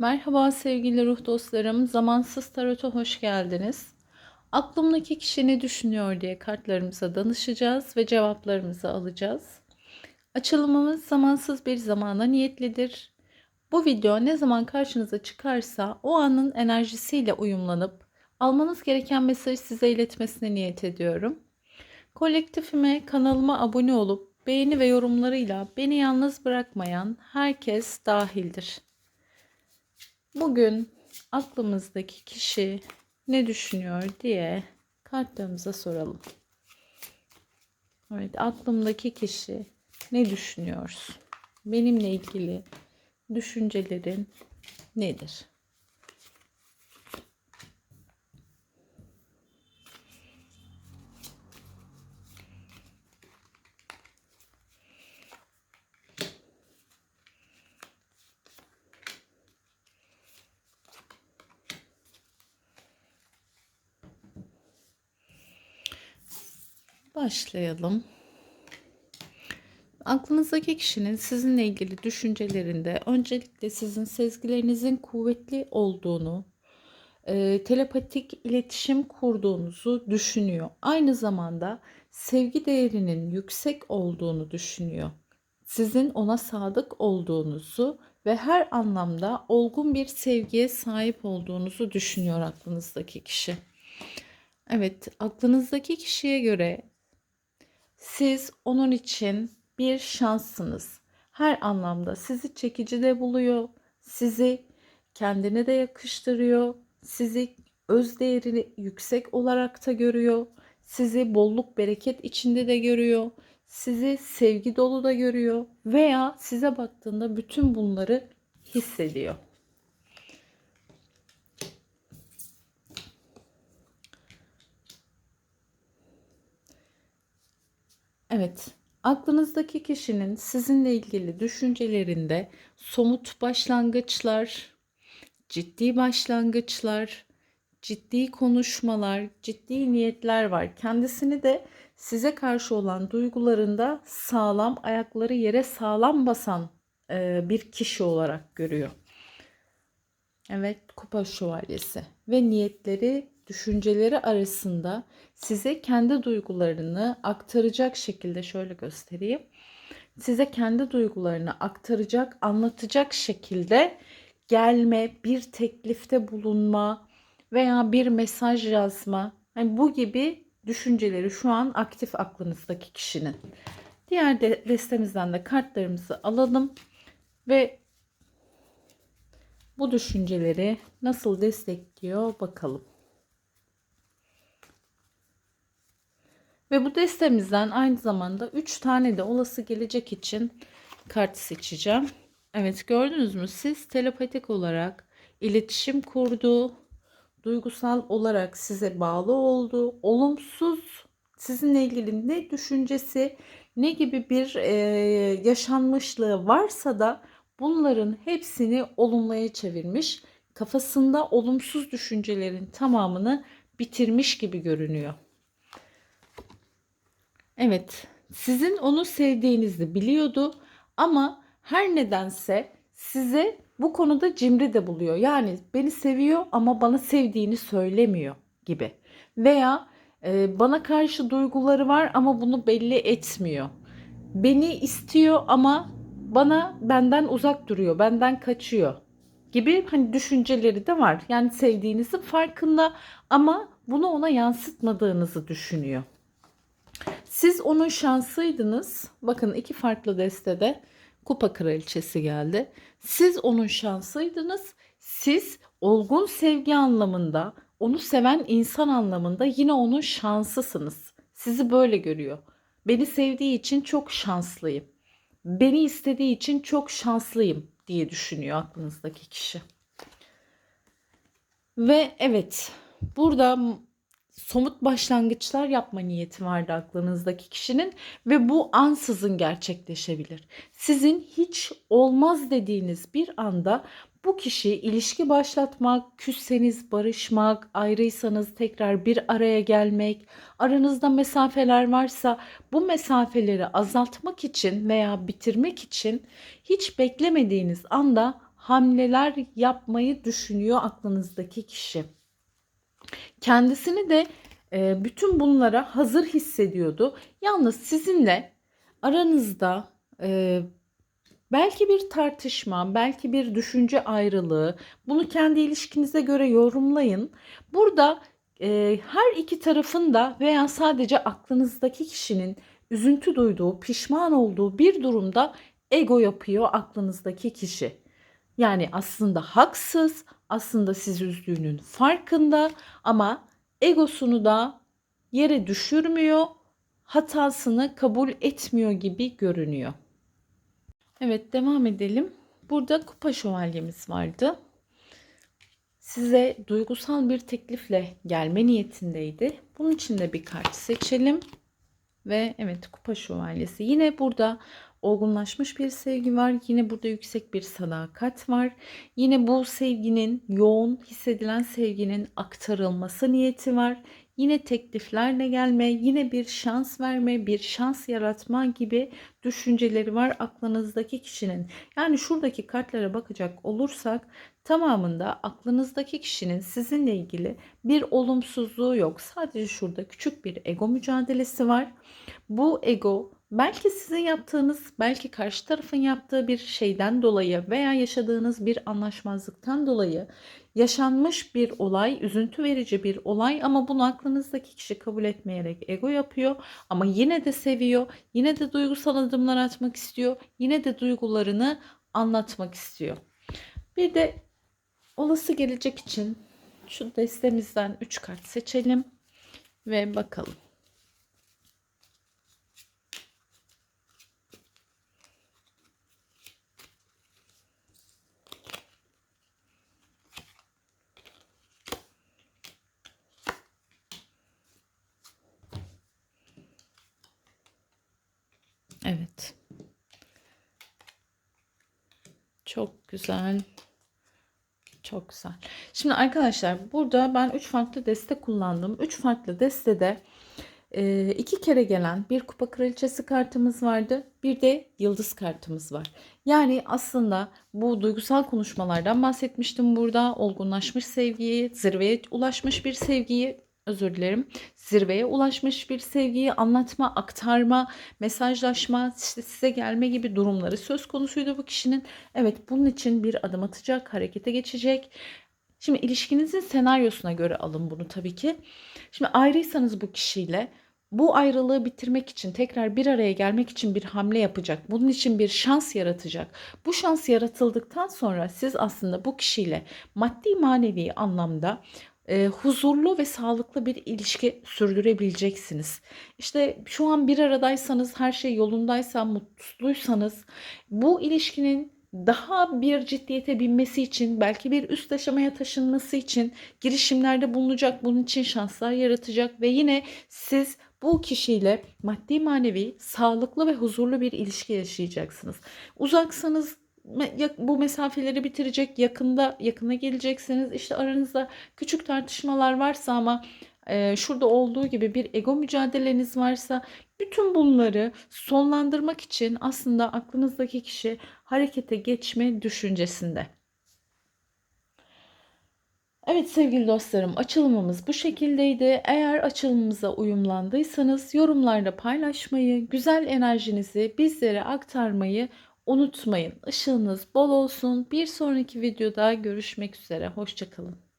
Merhaba sevgili ruh dostlarım. Zamansız Tarot'a hoş geldiniz. Aklımdaki kişi ne düşünüyor diye kartlarımıza danışacağız ve cevaplarımızı alacağız. Açılımımız zamansız bir zamana niyetlidir. Bu video ne zaman karşınıza çıkarsa o anın enerjisiyle uyumlanıp almanız gereken mesajı size iletmesine niyet ediyorum. Kolektifime, kanalıma abone olup beğeni ve yorumlarıyla beni yalnız bırakmayan herkes dahildir. Bugün aklımızdaki kişi ne düşünüyor diye kartlarımıza soralım. Evet, aklımdaki kişi ne düşünüyor? Benimle ilgili düşüncelerin nedir? Başlayalım. Aklınızdaki kişinin sizinle ilgili düşüncelerinde öncelikle sizin sezgilerinizin kuvvetli olduğunu, e, telepatik iletişim kurduğunuzu düşünüyor. Aynı zamanda sevgi değerinin yüksek olduğunu düşünüyor. Sizin ona sadık olduğunuzu ve her anlamda olgun bir sevgiye sahip olduğunuzu düşünüyor aklınızdaki kişi. Evet, aklınızdaki kişiye göre siz onun için bir şanssınız. Her anlamda sizi çekici de buluyor, sizi kendine de yakıştırıyor, sizi öz değerini yüksek olarak da görüyor, sizi bolluk bereket içinde de görüyor, sizi sevgi dolu da görüyor veya size baktığında bütün bunları hissediyor. Evet, aklınızdaki kişinin sizinle ilgili düşüncelerinde somut başlangıçlar, ciddi başlangıçlar, ciddi konuşmalar, ciddi niyetler var. Kendisini de size karşı olan duygularında sağlam, ayakları yere sağlam basan e, bir kişi olarak görüyor. Evet, kupa şövalyesi ve niyetleri düşünceleri arasında size kendi duygularını aktaracak şekilde şöyle göstereyim. Size kendi duygularını aktaracak, anlatacak şekilde gelme, bir teklifte bulunma veya bir mesaj yazma. Yani bu gibi düşünceleri şu an aktif aklınızdaki kişinin. Diğer de destemizden de kartlarımızı alalım ve bu düşünceleri nasıl destekliyor bakalım. Ve bu destemizden aynı zamanda 3 tane de olası gelecek için kart seçeceğim. Evet gördünüz mü siz telepatik olarak iletişim kurdu, duygusal olarak size bağlı oldu, olumsuz sizinle ilgili ne düşüncesi ne gibi bir e, yaşanmışlığı varsa da bunların hepsini olumluya çevirmiş. Kafasında olumsuz düşüncelerin tamamını bitirmiş gibi görünüyor. Evet, sizin onu sevdiğinizi biliyordu ama her nedense size bu konuda cimri de buluyor. Yani beni seviyor ama bana sevdiğini söylemiyor gibi. Veya e, bana karşı duyguları var ama bunu belli etmiyor. Beni istiyor ama bana benden uzak duruyor, benden kaçıyor gibi hani düşünceleri de var. Yani sevdiğinizin farkında ama bunu ona yansıtmadığınızı düşünüyor. Siz onun şansıydınız. Bakın iki farklı destede kupa kraliçesi geldi. Siz onun şansıydınız. Siz olgun sevgi anlamında, onu seven insan anlamında yine onun şansısınız. Sizi böyle görüyor. Beni sevdiği için çok şanslıyım. Beni istediği için çok şanslıyım diye düşünüyor aklınızdaki kişi. Ve evet, burada somut başlangıçlar yapma niyeti vardı aklınızdaki kişinin ve bu ansızın gerçekleşebilir. Sizin hiç olmaz dediğiniz bir anda bu kişi ilişki başlatmak, küsseniz barışmak, ayrıysanız tekrar bir araya gelmek, aranızda mesafeler varsa bu mesafeleri azaltmak için veya bitirmek için hiç beklemediğiniz anda hamleler yapmayı düşünüyor aklınızdaki kişi. Kendisini de e, bütün bunlara hazır hissediyordu. Yalnız sizinle aranızda e, belki bir tartışma, belki bir düşünce ayrılığı, bunu kendi ilişkinize göre yorumlayın. Burada e, her iki tarafın da veya sadece aklınızdaki kişinin üzüntü duyduğu, pişman olduğu bir durumda ego yapıyor aklınızdaki kişi. Yani aslında haksız, aslında sizi üzdüğünün farkında ama egosunu da yere düşürmüyor, hatasını kabul etmiyor gibi görünüyor. Evet devam edelim. Burada kupa şövalyemiz vardı. Size duygusal bir teklifle gelme niyetindeydi. Bunun için de bir kart seçelim. Ve evet kupa şövalyesi. Yine burada olgunlaşmış bir sevgi var. Yine burada yüksek bir sadakat var. Yine bu sevginin yoğun hissedilen sevginin aktarılması niyeti var. Yine tekliflerle gelme, yine bir şans verme, bir şans yaratma gibi düşünceleri var aklınızdaki kişinin. Yani şuradaki kartlara bakacak olursak tamamında aklınızdaki kişinin sizinle ilgili bir olumsuzluğu yok. Sadece şurada küçük bir ego mücadelesi var. Bu ego belki sizin yaptığınız, belki karşı tarafın yaptığı bir şeyden dolayı veya yaşadığınız bir anlaşmazlıktan dolayı yaşanmış bir olay, üzüntü verici bir olay ama bunu aklınızdaki kişi kabul etmeyerek ego yapıyor ama yine de seviyor, yine de duygusal adımlar atmak istiyor, yine de duygularını anlatmak istiyor. Bir de olası gelecek için şu destemizden 3 kart seçelim ve bakalım. Evet. Çok güzel. Çok güzel. Şimdi arkadaşlar burada ben 3 farklı deste kullandım. 3 farklı destede e, iki kere gelen bir kupa kraliçesi kartımız vardı. Bir de yıldız kartımız var. Yani aslında bu duygusal konuşmalardan bahsetmiştim burada. Olgunlaşmış sevgiyi, zirveye ulaşmış bir sevgiyi özür dilerim. Zirveye ulaşmış bir sevgiyi anlatma, aktarma, mesajlaşma, işte size gelme gibi durumları söz konusuydu bu kişinin. Evet bunun için bir adım atacak, harekete geçecek. Şimdi ilişkinizin senaryosuna göre alın bunu tabii ki. Şimdi ayrıysanız bu kişiyle bu ayrılığı bitirmek için tekrar bir araya gelmek için bir hamle yapacak. Bunun için bir şans yaratacak. Bu şans yaratıldıktan sonra siz aslında bu kişiyle maddi manevi anlamda e, huzurlu ve sağlıklı bir ilişki sürdürebileceksiniz. İşte şu an bir aradaysanız, her şey yolundaysa, mutluysanız bu ilişkinin daha bir ciddiyete binmesi için, belki bir üst aşamaya taşınması için girişimlerde bulunacak, bunun için şanslar yaratacak ve yine siz bu kişiyle maddi manevi sağlıklı ve huzurlu bir ilişki yaşayacaksınız. Uzaksanız bu mesafeleri bitirecek yakında yakına geleceksiniz. İşte aranızda küçük tartışmalar varsa ama e, şurada olduğu gibi bir ego mücadeleniz varsa bütün bunları sonlandırmak için aslında aklınızdaki kişi harekete geçme düşüncesinde. Evet sevgili dostlarım açılımımız bu şekildeydi. Eğer açılımımıza uyumlandıysanız yorumlarda paylaşmayı, güzel enerjinizi bizlere aktarmayı unutmayın. Işığınız bol olsun. Bir sonraki videoda görüşmek üzere. Hoşçakalın.